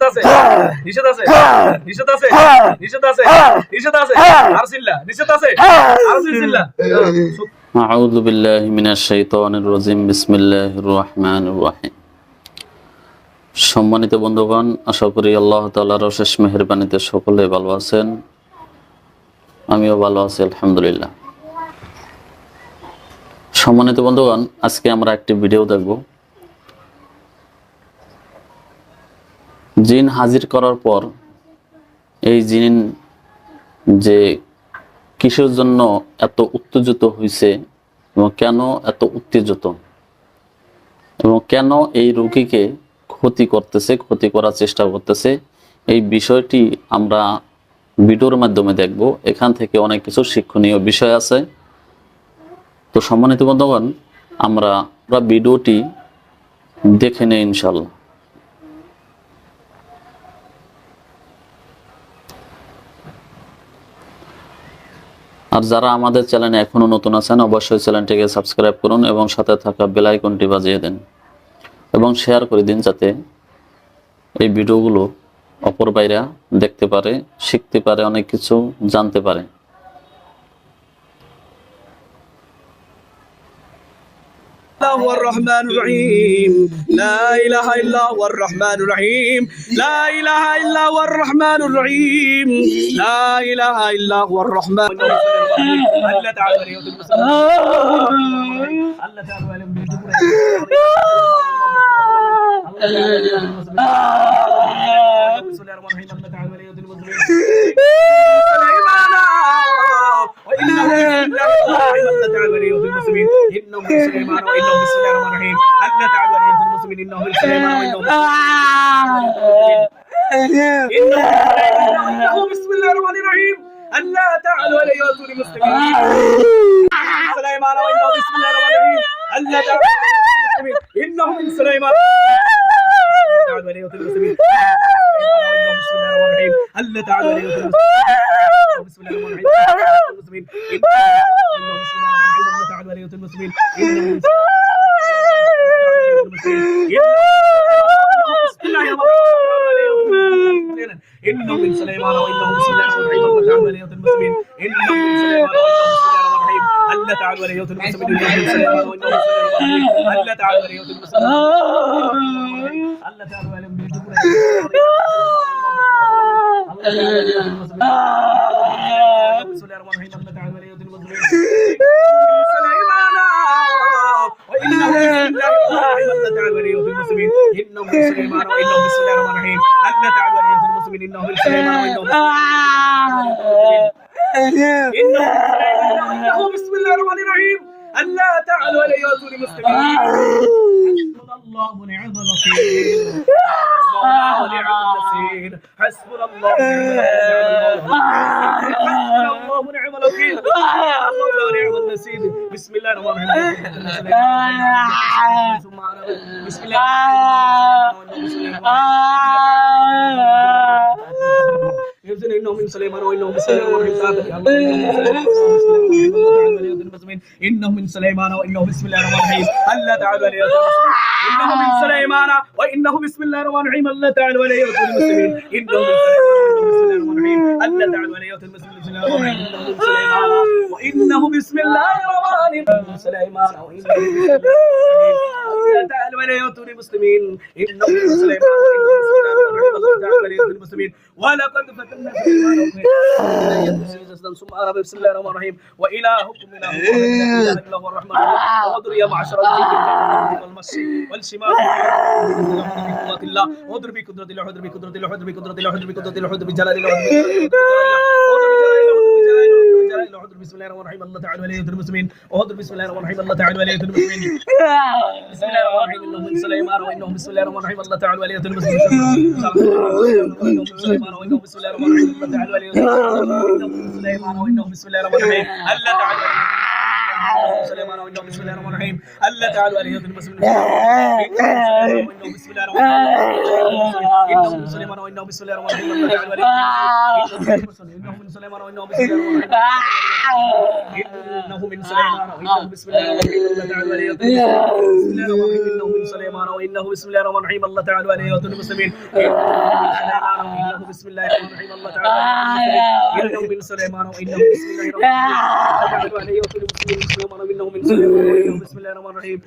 নিষেধ আছে নিষেধ আছে নিষেধ আছে নিষেধ আছে নিষেধ আছে আর সিল্লা নিষেধ আছে আর সিল্লা أعوذ بالله من الشيطان الرجيم بسم الله الرحمن الرحيم সম্মানিত বন্ধুগণ আশা করি আল্লাহ তাআলার অশেষ মেহেরবানিতে সকলে ভালো আছেন আমিও ভালো আছি আলহামদুলিল্লাহ সম্মানিত বন্ধুগণ আজকে আমরা একটি ভিডিও দেখব জিন হাজির করার পর এই জিন যে কিসের জন্য এত উত্তেজিত হয়েছে এবং কেন এত উত্তেজিত? এবং কেন এই রোগীকে ক্ষতি করতেছে, ক্ষতি করার চেষ্টা করতেছে? এই বিষয়টি আমরা ভিডিওর মাধ্যমে দেখব। এখান থেকে অনেক কিছু শিক্ষণীয় বিষয় আছে। তো সম্মানিত বন্ধুগণ, আমরা ভিডিওটি দেখে নেই ইনশাল্লাহ আর যারা আমাদের চ্যানেলে এখনও নতুন আছেন, অবশ্যই চ্যানেলটিকে সাবস্ক্রাইব করুন এবং সাথে থাকা বেল আইকনটি বাজিয়ে দিন এবং শেয়ার করে দিন যাতে এই ভিডিওগুলো অপর বাইরা দেখতে পারে, শিখতে পারে, অনেক কিছু জানতে পারে। الله هو الرحمن الرحيم. لا إله إلا هو الرحمن الرحيم. لا إله إلا هو الرحمن الرحيم. لا إله إلا هو الرحمن الله انه من سليمان وانه بسم الله الرحمن الرحيم. أن تعالوا ايها المسلمين؟ انه من سليمان آه. وانه بسم الله انه بسم الله الرحمن الرحيم. آه. ان لا تعالوا ايها المسلمين سليمان وانه بسم الله الرحمن الرحيم. أن آه. لا تعالوا انه من سليمان. تعالوا الي وتلك سبيل. بسم الله الرحمن الرحيم. ألا تعالوا الي وتلك بسم الله الرحمن الرحيم بسم الله الرحمن الرحيم. ألا تعالوا الي وتلك المسلمين بسم الله الرحمن الرحيم. انه من سليمان وانه بسم الله الرحمن الرحيم. الا تعالوا الي وتلك المسلمين انه من سليمان وانه بسم الله الرحمن الرحيم. ألا تعالوا الي وتلك المسلمين انه من سليمان وانه بسم الله الرحمن الرحيم. ألا تعالوا الي وتلك المسلمين تعالى ولي المسلمين إنه من سليمان وإنه بسم الله. الرحمن الرحيم الله. تعالى ولي المسلمين إنه من سليمان وإنه إنه بسم الله. الرحمن الرحيم الله تعالى ولي المسلمين حسبنا الله ونعم الوكيل. حسبنا الله ونعم النصير حسبنا الله ونعم الوكيل. حسبنا الله ونعم النصير بسم الله الرحمن الرحيم. بسم الله إنه من سليمان وانهم وانهم بسم الله الرحمن الرحيم الا تعالوا لي إنه من سليمان وانهم بسم الله الرحمن الرحيم الا تعالوا لي المسلمين انهم من سليمان وانهم بسم الله الرحمن الرحيم الا تعالوا لي المسلمين إنه بسم الله الرحمن الرحيم. آه، سليمان. تعالى ولا يؤتون المسلمين. إنه سليمان المسلمين. ولقد فتنا سليمان ثم أرى بسم الله الرحمن الرحيم. وإلهكم إله واحد الله الرحمن الرحيم. وادر يا معشر والمسجد والشمال. قدرة الله. ادر بقدرة الله. ادر بقدرة الله. ادر بقدرة الله. ادر بقدرة الله. ادر بجلال الله. ادر بجلال الله. وادر بسم الله الرحمن الرحيم. الله تعالى ولي المسلمين. وادر بسم الله الرحمن الرحيم. الله تعالى ولي المسلمين. بسم الله الرحمن الرحيم. انه من سليمان وانه بسم الله الرحمن الرحيم. الله تعالى ولي المسلمين. بسم الله الرحمن الرحيم. الله تعالى ولي وانه بسم الله الرحمن الرحيم الله تعالى سليمان وانه بسم الله الرحمن الرحيم الا تعالوا عليه وسلم بسم الله وانه بسم الله الرحمن الرحيم انه من سليمان وانه بسم الله الرحمن الرحيم الا تعالوا عليه انه من سليمان وانه بسم الله الرحمن الرحيم انه من سليمان وانه بسم الله الرحمن الرحيم الله الله تعالوا عليه انه سليمان الله الرحمن الرحيم. انه من سليمان وانه بسم الله الرحمن الرحيم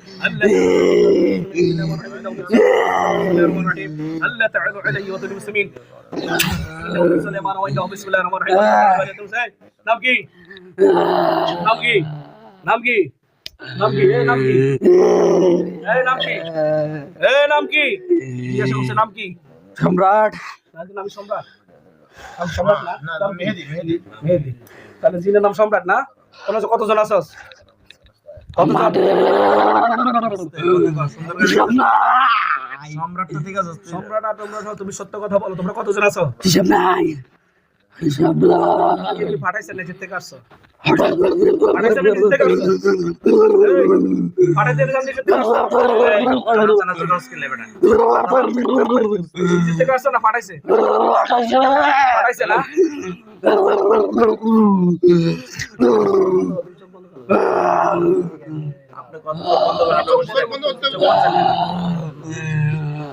الا تعالوا عليه وسلم المسلمين انه من سليمان وانه بسم الله الرحمن الرحيم নাম কি নাম কি নাম কি নাম কি এ নাম কি এ নাম কি এ নাম কি জিজ্ঞাসা করছে নাম কি সম্রাট নাকি নাম সম্রাট নাম সম্রাট না নাম মেহেদি মেহেদি মেহেদি তাহলে জিনের নাম সম্রাট না কোন কতজন আছো? সম্রাট তো ঠিক আছে। সম্রাট তোমরা তুমি সত্য কথা বলো তোমরা কতজন আছো? পাঠাইছেন নিজের থেকে আসছো। না পাঠাইছে? পাঠাইছে না? আছো?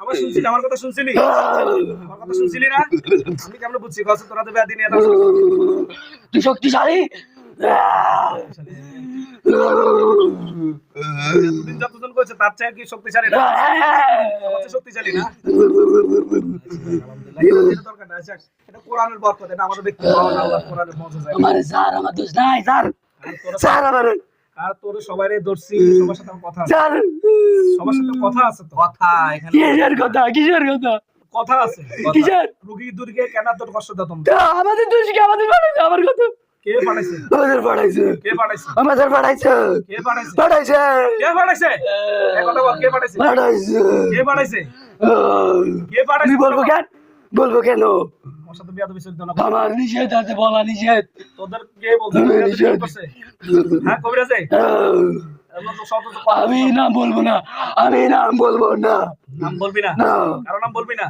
আমার শুনছিলি আমার কথা শুনছিলি? আমার কথা শুনছিলি না? আমি কেমন বুঝছি? কথা তোরা তো ব্যাধি নিয়ে তুই শক্তিশালী? যতজন করেছে তার চেয়ে কি শক্তিশালী না? আমার শক্তিশালী না? এটা যেটা দরকার না, আচ্ছা, এটা কোরআনের বরকত, এটা আমাদের ব্যক্তি কোরআনের মজা যায়। আমার স্যার আমার দোষ নাই স্যার। স্যার আমার আর তোর সবাইরে ধরছি সবার সাথে কথা আছে। সবার সাথে কথা আছে তো? কথা এখানে কিসের কথা কিসের কথা? কথা আছে কিসের? রুগী দুর্গে কেন তোর কষ্ট দাও তোমরা? আমাদের দোষ কি আমাদের পাঠাইছে আমার কথা। কে পাঠাইছে? আমাদের পাঠাইছে। কে পাঠাইছে? আমাদের পাঠাইছে। কে পাঠাইছে? পাঠাইছে। কে পাঠাইছে? এক কথা বল কে পাঠাইছে? পাঠাইছে। কে পাঠাইছে? কে পাঠাইছে? বলব কেন? বলব কেন? আমার নিষেধ আছে বলা নিষেধ। তোদের কে বলছে? হ্যাঁ কবিরাজে? আমি নাম বলব না আমি নাম বলব না। নাম বলবি না? কারও নাম বলবি না?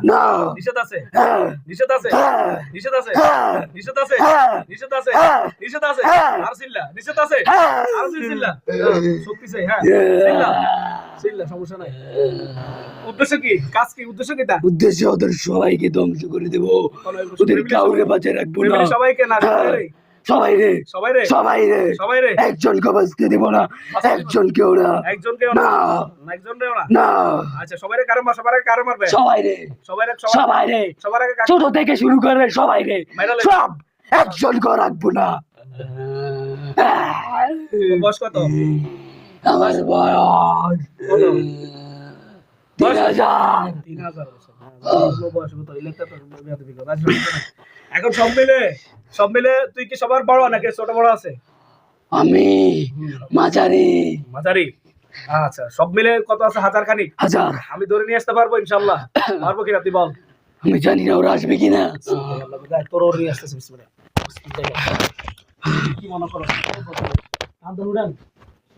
নিষেধ আছে? হ্যাঁ। নিষেধ আছে? হ্যাঁ। নিষেধ আছে? হ্যাঁ। নিষেধ আছে? নিষেধ আছে? নিষেধ আছে। আর সিল্লা? নিষেধ আছে? আর সিল্লা? শক্তি চাই হ্যাঁ। সিল্লা? সিল্লা সমস্যা নাই। উদ্দেশ্য কি? কাজ কি? উদ্দেশ্য কি তা উদ্দেশ্যে ওদের সবাইকে ধ্বংস করে দেবো। ওদের কাউরে রাখব না। সবাইকে? না সবাই রে সবাই রে সবাই রে সবাই রে। একজনকে বাঁচতে দেবো না একজন কেউ না। একজন কেউ না। না একজন কেউ না। না আচ্ছা সবাই রে কারও সবার আগে কারও মারবে? সবাই রে সবাই রে সবাই রে। সবার আগে ছোট থেকে শুরু করে সবাই রে। সব একজন কেউ রাখব না। বয়স কত? আমার বয়স তিন হাজার। তিন হাজার বয়স কত? এখন সব মিলে সব মিলে তুই কি সবার বড় নাকি ছোট বড় আছে? আমি মাঝারি। মাঝারি? আচ্ছা সব মিলে কত আছে? হাজার খানিক হাজার। আমি ধরে নিয়ে আসতে পারব ইনশাল্লাহ পারব কিনা তুই বল। আমি জানি না ওরা আসবে কিনা। তোর ওর নিয়ে আসতেছে বিসমিল্লাহ। কি মনে করো? টান দেন, উড়ান।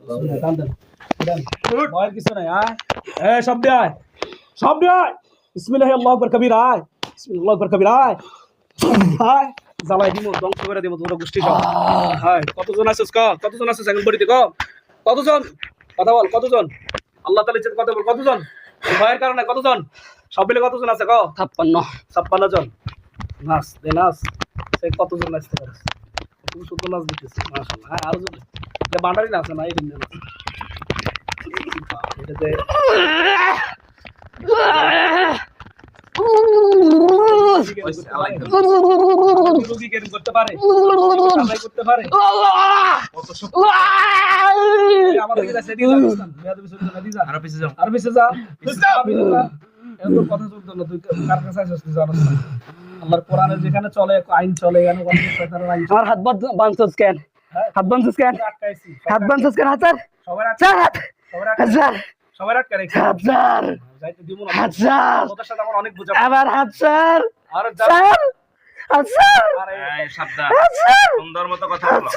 বিসমিল্লাহ, টান দেন, উড়ান। ভয়ের কিছু নাই আয়। এ সব দিয়ে আয়। সব দিয়ে আয়। বিসমিল্লাহ আল্লাহু আকবার কবির আয়। বিসমিল্লাহ আল্লাহু আকবার কবির আয়। আয় জ্বালাই দিমু ধ্বংস করে দিমু তোমরা গোষ্ঠী সব আয় কতজন আছিস ক? কতজন আছিস এখন বড়িতে ক? কতজন? কথা বল কতজন? আল্লাহ তাআলা ইজ্জত কথা বল কতজন? ভয়ের কারণে কতজন? সব মিলে কতজন আছে ক? ছাপ্পান্ন। ছাপ্পান্ন জন। নাচ দে নাচ সে কতজন নাচতে পারে? তুমি শুধু নাচ দিতেছি? মাশাআল্লাহ। হ্যাঁ আরও জন এটা বান্ডারি নাচ না এই দিন এটাতে রোগী কেন করতে পারে। করতে পারে। আমাদের কাছে দিয়ে যান বেয়াদবি শুনতে না দিয়ে যান আরও পিছিয়ে যাও। আর পিছে যা। এত কথা চলতো না তুই কার কাছে আছিস তুই জানিস না। আল্লাহর কোরআনে যেখানে চলে আইন চলে এখানে আমার হাত বাঁধছস কেন হাত বাঁধছস কেন হাত কেন সবার আটকে হাত সবার আটকে হাজার সবার আটকে রেখে হাজার যাইতে দিব না। হাজার আমার অনেক বোঝা আর আরে সাবধান। সুন্দর মতো কথা বলো।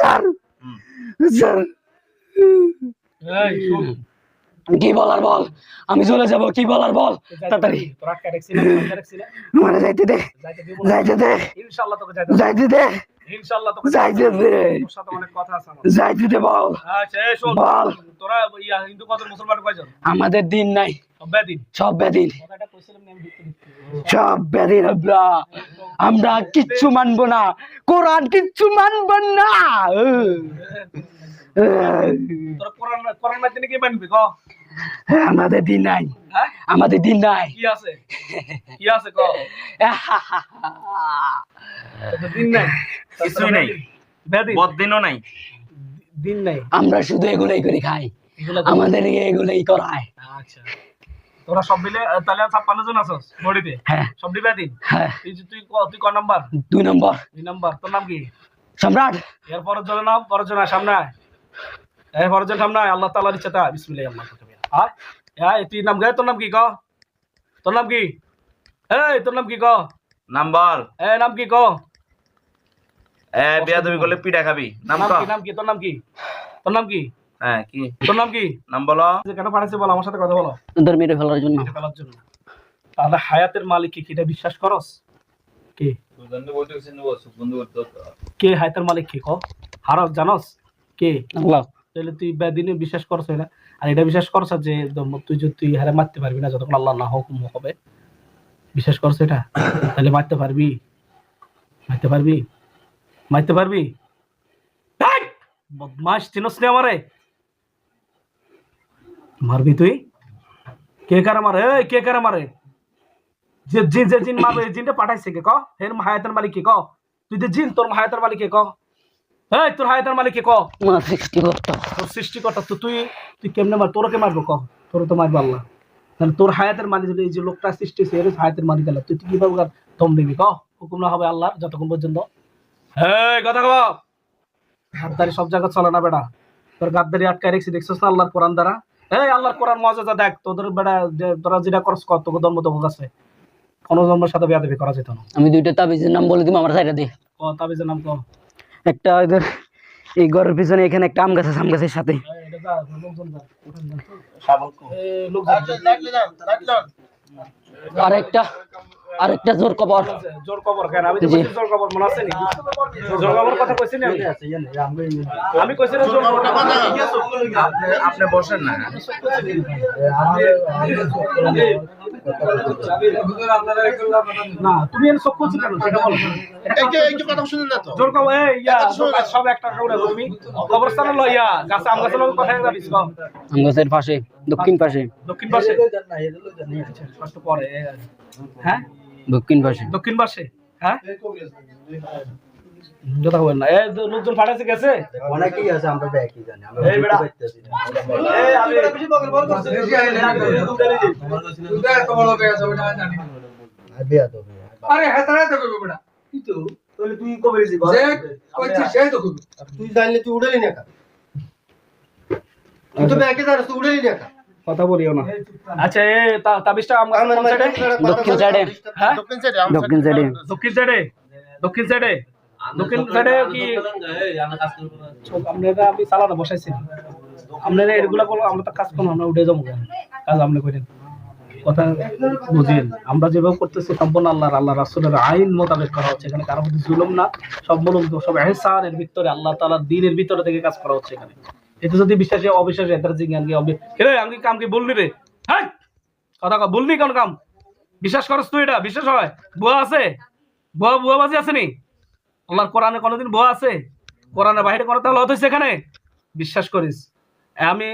এই কি বলার বল? আমি চলে যাব কি বলার বল? তাড়াতাড়ি। তোর আটকে রাখছি না আটকে রাখছি না। মানে যাইতে দে যাইতে দিব না। যাইতে দে ইনশাআল্লাহ তোকে যাইতে যাইতে দে। ইনশাআল্লাহ তোকে যাইতে দে। সাথে অনেক কথা আছে আমার। যাইতে দে বল। আচ্ছা শোন বল। তোরা ইয়া হিন্দু কত মুসলমান কয়জন? আমাদের দিন নাই। সব ব্যাদিন সব বেদিন। কথাটা কইছিলাম না আমি দেখতে দেখতে সব বেদিন আমরা। আমরা কিচ্ছু মানবো না। কোরআন কিচ্ছু মানবো না। তোরা কোরআন কোরআন মাইতে নাকি মানবি ক? আমাদের দিন নাই। হ্যাঁ? আমাদের দিন নাই। কি আছে? কি আছে ক তোর দিন নাই? কিছুই নাই। বদিনও নাই। দিন নাই। আমরা শুধু এগুলোই করে খাই। আমাদের এগুলোই করায়। আচ্ছা। তোরা সব মিলে তাহলে ছাপ্পান্ন জন আছস বডিতে? হ্যাঁ। সব ব্যাদিন হ্যাঁ। তুই তুই ক- তুই ক নাম্বার? দুই নম্বর। দুই নাম্বার। তোর নাম কি? সম্রাট। এর পরের জনের নাম? পরের জন সামনে পরের জন সামনে আল্লাহ তাআলার ইচ্ছাতে আয়, বিসমিল্লাহ আল্লাহ হ্যাঁ এই তুই নাম গে তোর নাম কি ক তোর নাম কি এই তোর নাম কি ক নাম বল এ নাম কি ক এ বিয়া তুমি করলে পিঠা খাবি নাম ক নাম কি তোর নাম কি তোর নাম কি হ্যাঁ কি তোর নাম কি নাম বলো যে কেন পাঠাইছে বল আমার সাথে কথা বলো তোদের মেরে ফেলার জন্য ফেলার জন্য তাহলে হায়াতের মালিক কি এটা বিশ্বাস করস কে কে হায়াতের মালিক কে ক হারক জানস কে আল্লাহ তাহলে তুই বেদিনে বিশ্বাস করছ না আর এটা বিশ্বাস করছ যে তুই যদি তুই হারে মারতে পারবি না, যতক্ষণ আল্লাহ না হুকুম হবে। বিশ্বাস করছ এটা? তাহলে মারতে পারবি। মারতে পারবি? মারতে পারবি? বদমাস চিনস নে আমারে। মারবি তুই? কে কারা মারে এই, কে কারা মারে যে জিন যে জিন মারবে জিনটা পাঠাইছে কে ক? হের হায়াতের মালিক কে? ক তুই যে জিন, তোর হায়াতের মালিক কে ক? এই তোর হায়াতের মালিক কে ক? আমার সৃষ্টি তোর সৃষ্টিকর্তা তো তুই তুই কেমনে মার তোরকে মারবো কহ তোর তো মারবো আল্লাহ। তাহলে তোর হায়াতের মালিক যদি এই যে লোকটা সৃষ্টি হয়েছে এর হায়াতের মালিক আল্লাহ। তুই কীভাবে দম দিবি হুকুম না হবে আল্লাহ যতক্ষণ পর্যন্ত। এই কথা কব। গাদ্দারি সব জায়গা চলে না বেটা। তোর গাদ্দারি আটকায় রেখেছি দেখছিস না আল্লাহর কোরআন দ্বারা? এই আল্লাহর কোরআন মজাটা দেখ। তোদের বেটা তোরা যেটা করস কর তোকে ধর্ম তো আছে? কোনো জন্মের সাথে বিয়াদবি করা যেত না। আমি দুইটা তাবিজের নাম বলে দিব আমার সাইডে দে। ক তাবিজের নাম ক? একটা ওদের এই ঘরের পিছনে এখানে একটা আম গাছ আছে, আম গাছের সাথে। আরেকটা আরেকটা জোর কবর জোর কবর কেন আমি তো জোর কবর মনে আছে নি জোর কবর কথা কইছি না আমি? আমি কইছি না জোর কবর আপনি- আপনি বসেন না না তুমি এর সব করছ কেন? সেটা বলো। জোর কবর এই ইয়া সব একটা কাউরে তুমি কবরস্থানে লইয়া গাছে আম গাছে কথা যাবিস কম আম গাছের পাশে দক্ষিণ পাশে। দক্ষিণ পাশে? পরে হ্যাঁ? দক্ষিণ পাশে। দক্ষিণ পাশে? হ্যাঁ? কথা বলেন না। এই লোকজন পাঠাইছে গেছে? অনেকেই আছে আমরা তো একই জানি আমরা এই বেটা। বুঝতে পারতেছি না। এই আমি আর বিয়া তো বিয়া। তুই জানলে তুই উড়ালি না কেন? তুই তো ব্যাংকে জানিস তুই উড়ালি না কেন? কথা বলিও না। আচ্ছা এ তা- তাবিজটা আমার কোন সাইডে দক্ষিণ সাইডে হ্যাঁ দক্ষিণ সাইডে দক্ষিণ সাইডে দক্ষিণ সাইডে দক্ষিণ সাইডে কি আপনারা আমি সালাদা বসাইছি আপনারা এগুলা করব আমরা তো কাজ করব আমরা উঠে যাব কাজ আপনি করেন। কথা বুঝিয়েন আমরা যেভাবে করতেছি সম্পূর্ণ আল্লাহ আল্লাহ রাসুলের আইন মোতাবেক করা হচ্ছে এখানে। কারও প্রতি জুলুম না সব বলুন সব এহসানের ভিতরে আল্লাহ তাআলার দিনের ভিতরে থেকে কাজ করা হচ্ছে এখানে। এতে যদি বিশ্বাসী অবিশ্বাসী এদের জিজ্ঞান কি রে আমি কাম কি বললি রে? হ্যাঁ কথা বললি কোন কাম? বিশ্বাস করস তুই এটা বিশ্বাস হয়? বুয়া আছে? বুয়া বুয়া বাজি আছে নি? আল্লাহর কোরআনে কোনোদিন বুয়া আছে? কোরআনের বাইরে কোনো তাহলে হচ্ছে এখানে? বিশ্বাস করিস। আমি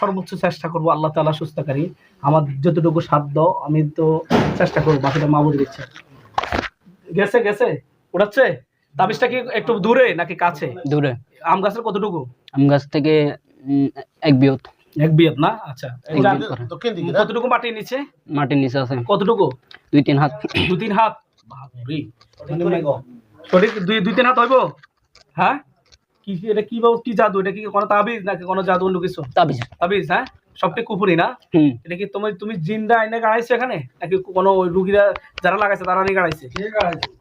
সর্বোচ্চ চেষ্টা করব আল্লাহ তাআলা সুস্থকারী। আমার যতটুকু সাধ্য আমি তো চেষ্টা করব বাকিটা মামুর দিচ্ছে। গেছে গেছে? উড়াচ্ছে? তাবিজটা কি একটু দূরে নাকি কাছে? দূরে। আম গাছের কতটুকু? আম গাছ থেকে এক বিয়ত। এক বিয়াত না? আচ্ছা। কতটুকু মাটির নিচে? মাটির নিচে আছে। কতটুকু? দুই তিন হাত। দুই তিন হাত? সঠিক দুই দুই তিন হাত হইব? হ্যাঁ? কি এটা কি বাবু কি জাদু? এটা কি কোনো তাবিজ নাকি কোনো জাদু অন্য কিছু? তাবিজ। তাবিজ হ্যাঁ? সবটি কুপুরি না? এটা কি তুমি তুমি জিন্দা আইনে গাড়াইছো এখানে? নাকি কোনো ওই রুগীরা যারা লাগাইছে তারা নিয়ে গাড়াইছে?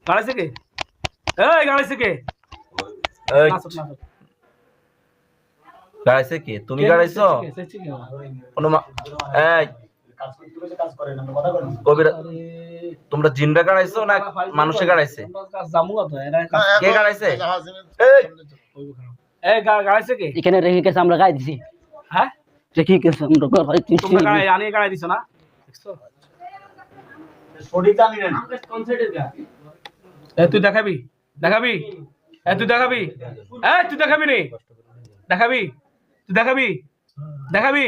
গাড়াইছে? কে? এই গাড়াইছে কে। গাড়াইছে কে? তুমি কে গাড়াইছো? কোনো মা- এই। কবিরা তোমরা জিনরা গাড়াইছো না মানুষে গাড়াইছে? কে গাড়াইছে? এই গাড়াইছে কে? এখানে রেখে গেছে আমরা গাই দিছি। হ্যাঁ? রেখে গেছে আমরা গাই দিছি। তোমরা গাড়াই আনিয়ে গাড়াই দিছো না? দেখছ? এই তুই দেখাবি? দেখাবি? এই তুই দেখাবি? এই তুই দেখাবি রে দেখাবি? তুই দেখাবি? দেখাবি?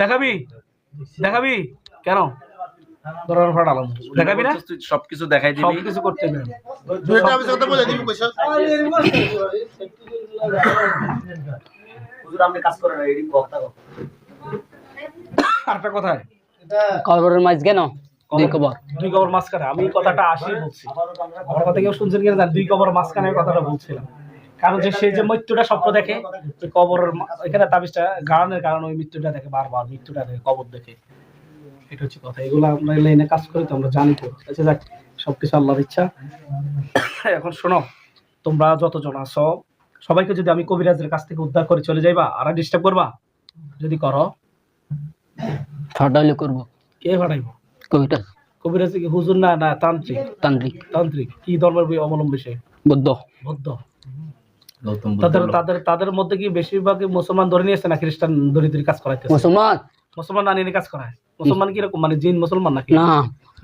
দেখাবি? দেখাবি? কেন? দরার ফাটালাম দেখাবি না? তুই সবকিছু দেখাই দিবি? কিছু করতে হবে। দুইটা আমি কথা বলে দিবি কইছ আরেকটা কথায়। কবরের মাছ কেন? দুই কবর। দুই কবর মাঝখানে। আমি কথাটা আসি বলছি। আমার কথা কেউ শুনছেন কিনা জানি, দুই কবর মাঝখানে কথাটা বলছিলাম। কারণ যে সে যে মৃত্যুটা স্বপ্ন দেখে ওই কবরের এখানে তাবিজটা গানের কারণে ওই মৃত্যুটা দেখে বারবার মৃত্যুটা দেখে কবর দেখে। এটা হচ্ছে কথা। এগুলো আমরা লাইনে কাজ করি তো আমরা জানি তো। আচ্ছা যাক সবকিছু আল্লাহর ইচ্ছা। এখন শোনো তোমরা যতজন আছো সবাইকে যদি আমি কবিরাজের কাছ থেকে উদ্ধার করে চলে যাইবা আর ডিস্টার্ব করবা? যদি করো। ফাটাইলে করব। কে পাঠাইবো কবিটা কবিরাজ কি হুজুর না না তান্ত্রিক? তান্ত্রিক। তান্ত্রিক। কি ধর্মের বই অবলম্বী সে? বৌদ্ধ। বৌদ্ধ। তাদের তাদের তাদের মধ্যে কি বেশিরভাগই মুসলমান ধরে নিয়েছে না খ্রিস্টান দরিদ্র কাজ করাইতেছে? মুসলমান? মুসলমান না নিয়ে কাজ করায়? মুসলমান কীরকম মানে জিন মুসলমান নাকি? না।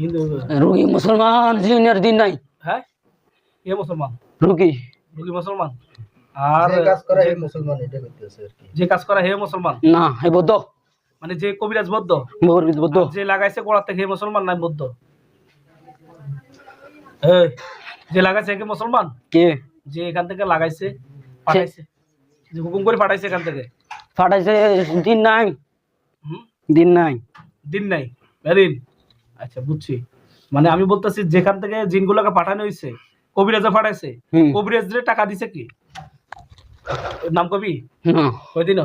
হিন্দু রুগী মুসলমান জিনের দিন নাই। হ্যাঁ? এ মুসলমান? রুগী। রুগী মুসলমান? আর যে কাজ করে এই মুসলমান এটা করতেছে আর কি। যে কাজ করা হে মুসলমান? না হে বৌদ্ধ। মানে যে কবিরাজ বৌদ্ধ? বৌদ্ধ। বৌদ্ধ যে লাগাইছে গোড়াতে হে মুসলমান না বৌদ্ধ? এই, যে লাগাইছে হে কি মুসলমান? কে? যে এখান থেকে লাগাইছে পাঠাইছে। যে হুকুম করে পাঠাইছে এখান থেকে? পাঠাইছে দিন নাই। হুম? দিন নাই। দিন নাই বেদিন আচ্ছা বুঝছি। মানে আমি বলতেছি যেখান থেকে জিনগুলোকে পাঠানো হয়েছে কবিরাজে পাঠাইছে। কবিরাজরে টাকা দিছে কি? নাম কবি? দিন?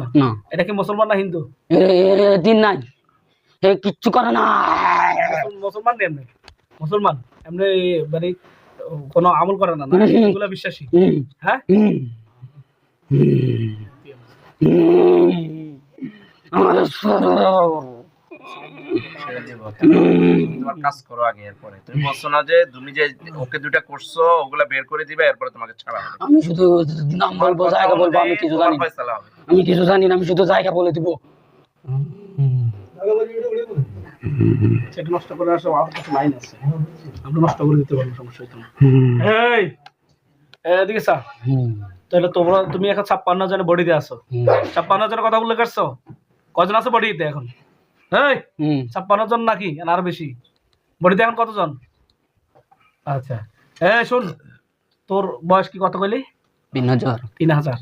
এটা কি মুসলমান না হিন্দু? দিন নাই। এ কিচ্ছু করে না। মুসলমান এমনি? মুসলমান? এমনি মানে কোনো আমল করে না বিশ্বাসী? হ্যাঁ। আমার। তোমার কাজ করো আগে এরপরে। তুমি বলছো না যে তুমি যে ওকে দুইটা করছ ওগুলা বের করে দিবে এরপরে তোমাকে ছাড়া হবে। আমি শুধু নাম বলব জায়গা বলব আমি কিছু জানি না। আমি কিছু জানি না আমি শুধু জায়গা বলে দিব। সেটা নষ্ট করে আসো আমার কাছে লাইন আছে। আমরা নষ্ট করে দিতে পারব সমস্যা হইতো না। এই এদিকে স্যার তাহলে তোমরা তুমি এখন ছাপ্পান্ন জনের বডি দিয়ে আসো ছাপ্পান্ন জনের কথা উল্লেখ করছ? কজন আছে বডিতে এখন? ছাপ্পান্ন জন নাকি? না বেশি। বডিতে এখন কতজন? আচ্ছা। এ শোন তোর বয়স কি কত কইলি? তিন হাজার তিন হাজার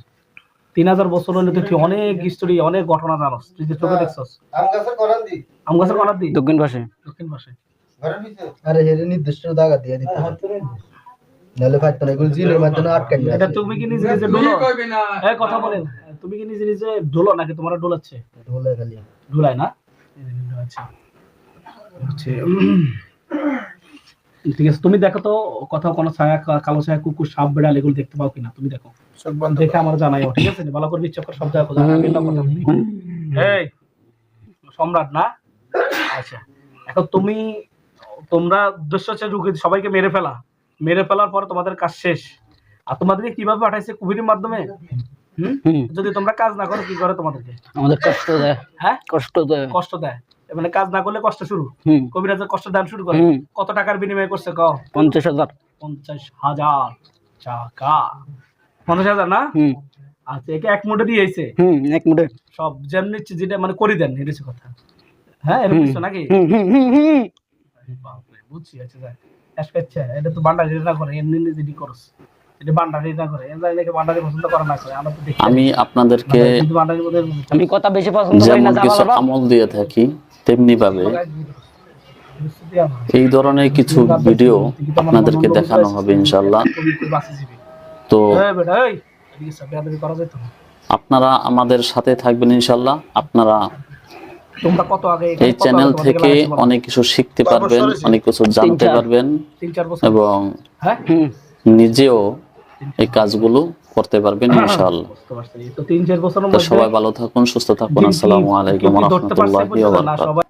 তিন হাজার বছর হলে তুই অনেক হিস্টোরি অনেক ঘটনা জানোস। তুই যে চোখে দেখছস। আম গাছে করান দি। আম গাছের কলার দি? দক্ষিণ পাশে। দক্ষিণ পাশে। আরে হেরে নির্দিষ্ট দাগা দিয়ে দিতে হবে। নাহলে ফাইতো না এগুলো জিনের মাধ্যমে আটকাই এটা তুমি কি নিজে নিজে ডোলো? কথা বলেন। তুমি কি নিজে নিজে ডোলো নাকি তোমার ডোলাচ্ছে? ঢোলে খালি। ধুলায় না? হচ্ছে, ঠিক আছে তুমি দেখো তো কোথাও কোনো ছায়া কালো ছায়া কুকুর সাপ বেড়াল এগুলো দেখতে পাও কিনা? তুমি দেখো। দেখে আমার জানাইও ঠিক আছে? ভালো করে ইচ্ছা সব দেখো বলি। এই সম্রাট না? আচ্ছা এখন তুমি তোমরা উদ্দেশ্য হচ্ছে রুগী সবাইকে মেরে ফেলা। মেরে ফেলার পর তোমাদের কাজ শেষ। আর তোমাদেরকে কীভাবে পাঠাইছে কুবিরের মাধ্যমে? যদি তোমরা কাজ না করো কি করে তোমাদেরকে? আমাদের কষ্ট দেয়। হ্যাঁ? কষ্ট দেয়। কষ্ট দেয়। মানে কাজ না করলে কষ্ট শুরু। হুম। কবিরাজের কষ্ট দান শুরু করে। কত টাকার বিনিময় করছে কও? পঞ্চাশ হাজার। পঞ্চাশ হাজার টাকা। পঞ্চাশ হাজার না? আচ্ছা একে এক মুঠে হুম এক মুঠে। সব যেমনি যেটা মানে করে দেন এটা কথা। হ্যাঁ এরকম কিছু নাকি? বুঝছি আচ্ছা এটা তো বান্ডা না করে এমনি নিজে ডি আমি আপনাদেরকে মধ্যে আমি কথা বেশি পছন্দ করি না কিছু আমল দিয়ে থাকি তেমনি ভাবে এই ধরনের কিছু ভিডিও আপনাদেরকে দেখানো হবে বাসিজীবী তো। আপনারা আমাদের সাথে থাকবেন ইনশাল্লাহ আপনারা তোমরা কত আগে এই চ্যানেল থেকে অনেক কিছু শিখতে পারবেন অনেক কিছু জানতে পারবেন এবং হ্যাঁ? নিজেও এই কাজগুলো করতে পারবেন ইনশাআল্লাহ। তো বছরের তো মধ্যে সবাই ভালো থাকুন সুস্থ থাকুন। আসসালামু আলাইকুম রহমতুল্লাহি? ওয়া বারাকাতুহু।